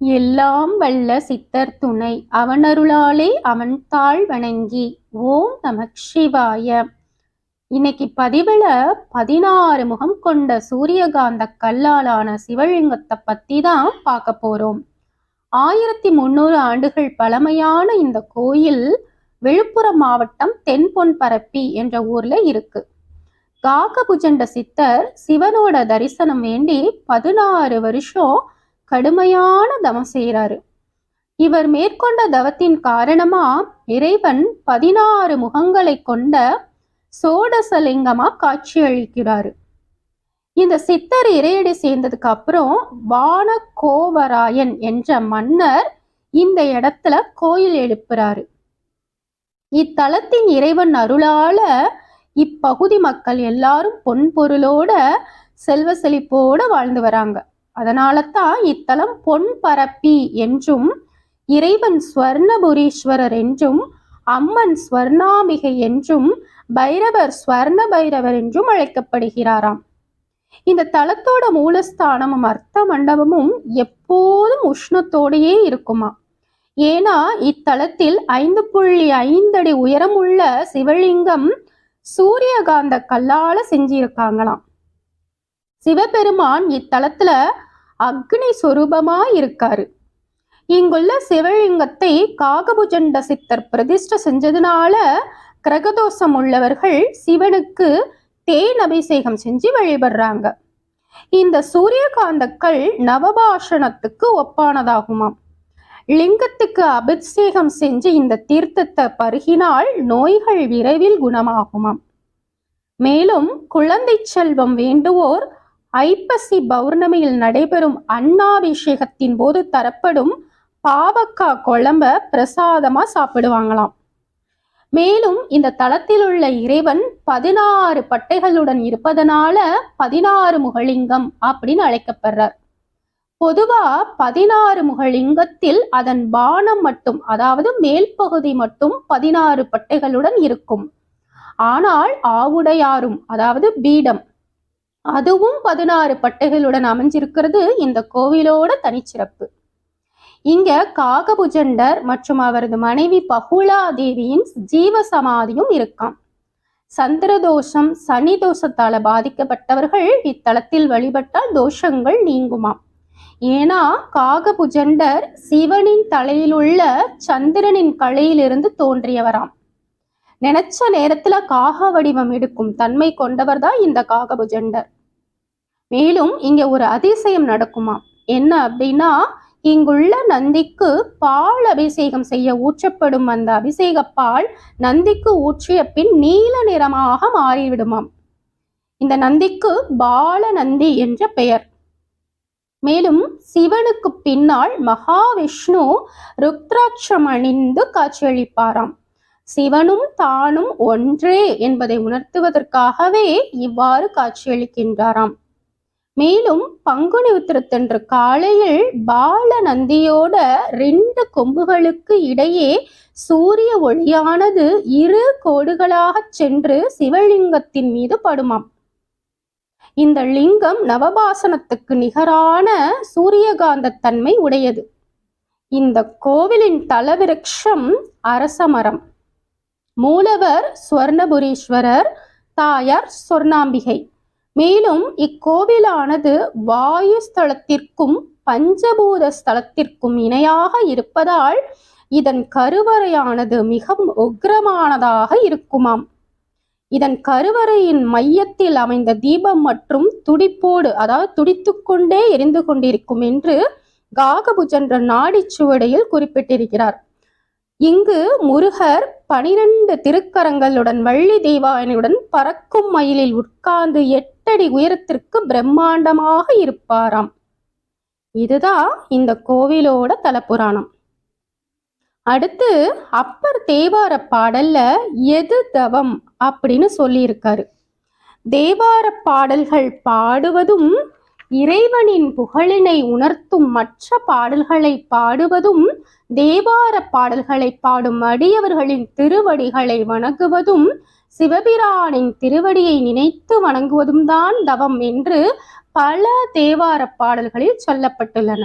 எல்லாம் வல்ல சித்தர் துணை. அவனருளாலே அவன் தாழ் வணங்கி ஓம் நமக் சிவாய. இன்னைக்கு பதிவுல பதினாறு முகம் கொண்ட சூரியகாந்த கல்லாலான சிவலிங்கத்தை பற்றி தான் பார்க்க போறோம். ஆயிரத்தி முந்நூறு ஆண்டுகள் பழமையான இந்த கோயில் விழுப்புரம் மாவட்டம் தென்பொன் பரப்பி என்ற ஊர்ல இருக்கு. காகபுஜண்ட சித்தர் சிவனோட தரிசனம் வேண்டி பதினாறு வருஷம் கடுமையான தவம் செய்கிறாரு. இவர் மேற்கொண்ட தவத்தின் காரணமா இறைவன் பதினாறு முகங்களை கொண்ட சோடசலிங்கமா காட்சியளிக்கிறாரு. இந்த சித்தர் இறையடி சேர்ந்ததுக்கு அப்புறம் வான கோவராயன் என்ற மன்னர் இந்த இடத்துல கோயில் எழுப்புறாரு. இத்தலத்தின் இறைவன் அருளால இப்பகுதி மக்கள் எல்லாரும் பொன் பொருளோட செல்வ செழிப்போட வாழ்ந்து வராங்க. அதனால தான் இத்தலம் பொன் பரப்பி என்றும் இறைவன் ஸ்வர்ணபுரீஸ்வரர் என்றும் அம்மன் ஸ்வர்ணாம்பிகை என்றும் பைரவர் ஸ்வர்ண பைரவர் என்றும் அழைக்கப்படுகிறாராம். இந்த தலத்தோட மூலஸ்தானமும் அர்த்த மண்டபமும் எப்போதும் உஷ்ணத்தோடையே இருக்குமா? ஏன்னா இத்தலத்தில் ஐந்து புள்ளி ஐந்தடி உயரமுள்ள சிவலிங்கம் சூரியகாந்த கல்லால செஞ்சிருக்காங்களாம். சிவபெருமான் இத்தலத்துல அக்னி சொரூபமா இருக்காரு. இங்குள்ள சிவலிங்கத்தை காகபுஜண்ட சித்தர் பிரதிஷ்ட செஞ்சதுனால கிரகதோஷம் உள்ளவர்கள் சிவனுக்கு தேன் அபிஷேகம் செஞ்சு வழிபடுறாங்க. இந்த சூரியகாந்தக்கள் நவபாஷணத்துக்கு ஒப்பானதாகுமாம். லிங்கத்துக்கு அபிஷேகம் செஞ்சு இந்த தீர்த்தத்தை பருகினால் நோய்கள் விரைவில் குணமாகுமாம். மேலும் குழந்தை செல்வம் வேண்டுவோர் ஐப்பசி பௌர்ணமியில் நடைபெறும் அன்னாபிஷேகத்தின் போது தரப்படும் பாவக்கா குழம்ப பிரசாதமா சாப்பிடுவாங்களாம். மேலும் இந்த தளத்தில் உள்ள இறைவன் பதினாறு பட்டைகளுடன் இருப்பதனால பதினாறு முகலிங்கம் அப்படின்னு அழைக்கப்படுறார். பொதுவா பதினாறு முகலிங்கத்தில் அதன் பானம் மட்டும் அதாவது மேல் பகுதி மட்டும் பதினாறு பட்டைகளுடன் இருக்கும். ஆனால் ஆவுடையாரும் அதாவது பீடம் அதுவும் பதினாறு பட்டைகளுடன் அமைஞ்சிருக்கிறது இந்த கோவிலோட தனிச்சிறப்பு. இங்க காகபுஜண்டர் மற்றும் அவரது மனைவி பகுலா தேவியின் ஜீவ சமாதியும் இருக்காம். சந்திரதோஷம் சனி தோஷத்தால பாதிக்கப்பட்டவர்கள் இத்தலத்தில் வழிபட்டால் தோஷங்கள் நீங்குமாம். ஏன்னா காகபுஜண்டர் சிவனின் தலையில் உள்ள சந்திரனின் கலையிலிருந்து தோன்றியவராம். நினைச்ச நேரத்துல காக வடிவம் எடுக்கும் தன்மை கொண்டவர் தான் இந்த காகபுஜண்டர். மேலும் இங்க ஒரு அதிசயம் நடக்குமா என்ன அப்படின்னா இங்குள்ள நந்திக்கு பால் அபிஷேகம் செய்ய ஊற்றப்படும் அந்த அபிஷேக பால் நந்திக்கு ஊற்றிய பின் நீல நிறமாக மாறிவிடுமாம். இந்த நந்திக்கு பால நந்தி என்ற பெயர். மேலும் சிவனுக்கு பின்னால் மகாவிஷ்ணு ருத்ராட்சம் அணிந்து காட்சியளிப்பாராம். சிவனும் தானும் ஒன்றே என்பதை உணர்த்துவதற்காகவே இவ்வாறு காட்சியளிக்கின்றாராம். மேலும் பங்குனி உத்திரத்தன்று காலையில் பால நந்தியோட ரெண்டு கொம்புகளுக்கு இடையே சூரிய ஒளியானது இரு கோடுகளாக சென்று சிவலிங்கத்தின் மீது படுமாம். இந்த லிங்கம் நவபாசனத்துக்கு நிகரான சூரியகாந்த தன்மை உடையது. இந்த கோவிலின் தலவிருக்ஷம் அரசமரம் மூலவர் சுவர்ணபுரீஸ்வரர் தாயார் சொர்ணாம்பிகை. மேலும் இக்கோவிலானது வாயு ஸ்தலத்திற்கும் பஞ்சபூத ஸ்தலத்திற்கும் இணையாக இருப்பதால் இதன் கருவறையானது மிகவும் உக்ரமானதாக இருக்குமாம். இதன் கருவறையின் மையத்தில் அமைந்த தீபம் மற்றும் துடிப்போடு அதாவது துடித்துக்கொண்டே எரிந்து கொண்டிருக்கும் என்று காகபுஜன்ற நாடிச்சுவடையில் குறிப்பிட்டிருக்கிறார். இங்கு முருகர் பனிரெண்டு திருக்கரங்களுடன் வள்ளி தெய்வாயனுடன் பறக்கும் மயிலில் உட்கார்ந்து எட்டடி உயரத்திற்கு பிரம்மாண்டமாக இருப்பாராம். இதுதான் இந்த கோவிலோட தலப்புராணம். அடுத்து அப்பர் தேவார பாடல்ல எது தவம் அப்படின்னு சொல்லியிருக்காரு. தேவார பாடல்கள் பாடுவதும் இறைவனின் புகழினை உணர்த்தும் மற்ற பாடல்களை பாடுவதும் தேவார பாடல்களை பாடும் அடியவர்களின் திருவடிகளை வணங்குவதும் சிவபிரானின் திருவடியை நினைத்து வணங்குவதும் தான் தவம் என்று பல தேவார பாடல்களில் சொல்லப்பட்டுள்ளன.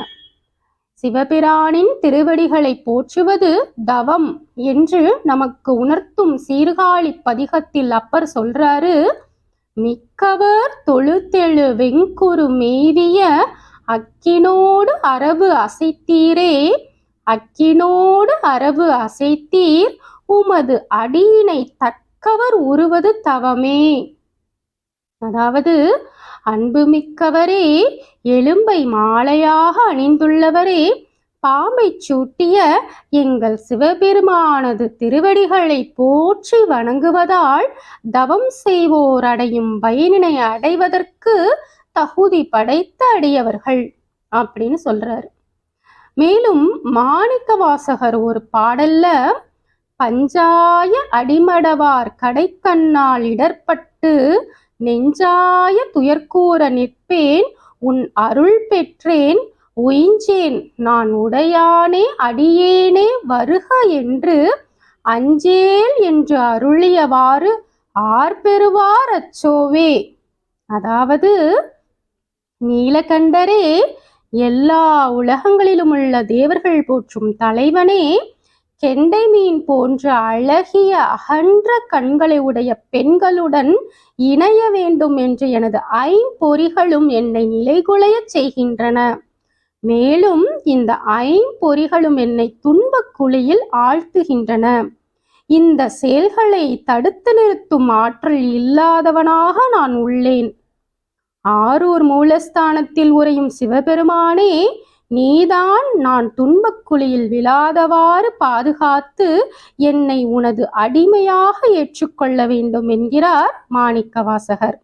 சிவபிரானின் திருவடிகளை போற்றுவது தவம் என்று நமக்கு உணர்த்தும் சீர்காழி பதிகத்தில் அப்பர் சொல்றாரு மிக்கவர் தொழுத்தெழு வெங்குரு மேவிய அக்கினோடு அரபு அசைத்தீரே அக்கினோடு அரபு அசைத்தீர் உமது அடியினை மிக்கவர் உருவது தவமே. அதாவது அன்புமிக்கவரே எலும்பை மாலையாக அணிந்துள்ளவரே பாம்பை சூட்டிய எங்கள் சிவபெருமானது திருவடிகளை போற்றி வணங்குவதால் தவம் செய்வோர் அடையும் பயனினை அடைவதற்கு தகுதி படைத்த அடியவர்கள் அப்படின்னு சொல்றாரு. மேலும் மாணிக்க வாசகர் ஒரு பாடல்ல பஞ்சாய அடிமடவார் கடைக்கண்ணால் இடர்பட்டு நெஞ்சாய துயர்கூற நிற்பேன் உன் அருள் பெற்றேன் உயிஞ்சேன் நான் உடையானே அடியேனே வருக என்று அஞ்சேல் என்று அருளியவாறு ஆர் பெறுவார் அச்சோவே. அதாவது நீலகண்டரே எல்லா உலகங்களிலும் உள்ள தேவர்கள் போற்றும் தலைவனே கெண்டை மீன் போன்ற அழகிய அகன்ற கண்களை உடைய பெண்களுடன் இணைய வேண்டும் என்று எனது ஐம்பொறிகளும் என்னை நிலைகுலையச் செய்கின்றன. மேலும் இந்த ஐம்பொறிகளும் என்னை துன்பக் குழியில் ஆழ்த்துகின்றன. இந்த செயல்களை தடுத்து நிறுத்தும் ஆற்றல் இல்லாதவனாக நான் உள்ளேன். ஆரூர் மூலஸ்தானத்தில் உறையும் சிவபெருமானே நீதான் நான் துன்பக்குழியில் விழாதவாறு பாதுகாத்து என்னை உனது அடிமையாக ஏற்றுக்கொள்ள வேண்டும் என்கிறார் மாணிக்கவாசகர்.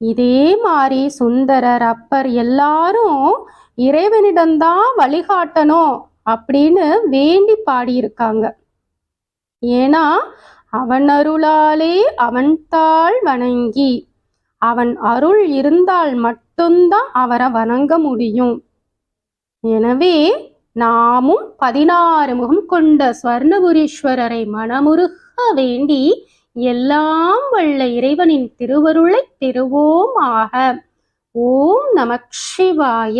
இதே மாதிரி சுந்தரர் அப்பர் எல்லாரும் இறைவனிடம்தான் வழிகாட்டணும் அப்படின்னு வேண்டி பாடியிருக்காங்க. ஏன்னா அவன் அருளாலே அவன் தாள் வணங்கி அவன் அருள் இருந்தால் மட்டும்தான் அவரை வணங்க முடியும். எனவே நாமும் பதினாறு முகம் கொண்ட ஸ்வர்ணபுரீஸ்வரரை மனமுருக வேண்டி எல்லாம் வல்ல இறைவனின் திருவருளை பெறுவோம் ஆக ஓம் நமக் சிவாய